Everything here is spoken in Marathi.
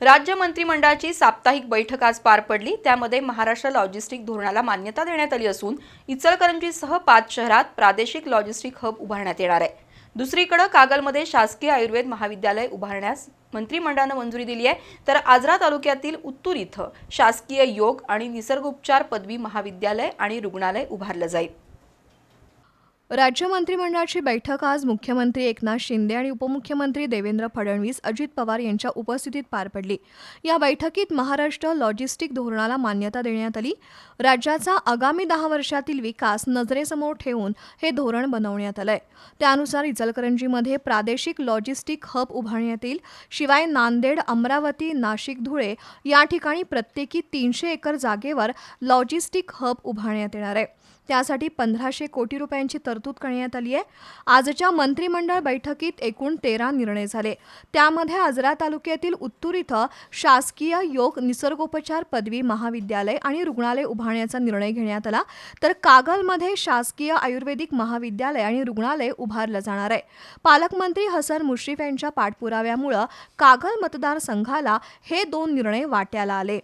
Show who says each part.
Speaker 1: राज्य मंत्रिमंडळाची साप्ताहिक बैठक आज पार पडली. त्यामध्ये महाराष्ट्र लॉजिस्टिक धोरणाला मान्यता देण्यात आली असून इचलकरंजीसह पाच शहरात प्रादेशिक लॉजिस्टिक हब उभारण्यात येणार आहे. दुसरीकडे कागलमध्ये शासकीय आयुर्वेद महाविद्यालय उभारण्यास मंत्रिमंडळानं मंजुरी दिली आहे. तर आजरा तालुक्यातील उत्तूर इथं शासकीय योग आणि निसर्गोपचार पदवी महाविद्यालय आणि रुग्णालय उभारलं जाईल.
Speaker 2: राज्य मंत्रिमंडळाची बैठक आज मुख्यमंत्री एकनाथ शिंदे आणि उपमुख्यमंत्री देवेंद्र फडणवीस अजित पवार यांच्या उपस्थितीत पार पडली. या बैठकीत महाराष्ट्र लॉजिस्टिक धोरणाला मान्यता देण्यात आली. राज्याचा आगामी दहा वर्षातील विकास नजरेसमोर ठेवून हे धोरण बनवण्यात आलंय. त्यानुसार इचलकरंजीमध्ये प्रादेशिक लॉजिस्टिक हब उभारण्यात येईल. शिवाय नांदेड अमरावती नाशिक धुळे या ठिकाणी प्रत्येकी तीनशे एकर जागेवर लॉजिस्टिक हब उभारण्यात येणार आहे. त्यासाठी पंधराशे कोटी रुपयांची तरतूद करण्यात आली आहे. आजच्या मंत्रिमंडळ बैठकीत एकूण तेरा निर्णय झाले. त्यामध्ये आजरा तालुक्यातील उत्तूर इथं शासकीय योग निसर्गोपचार पदवी महाविद्यालय आणि रुग्णालय उभारण्याचा निर्णय घेण्यात आला. तर कागलमध्ये शासकीय आयुर्वेदिक महाविद्यालय आणि रुग्णालय उभारलं जाणार आहे. पालकमंत्री हसन मुश्रीफ यांच्या पाठपुराव्यामुळं कागल मतदारसंघाला हे दोन निर्णय वाट्याला आले.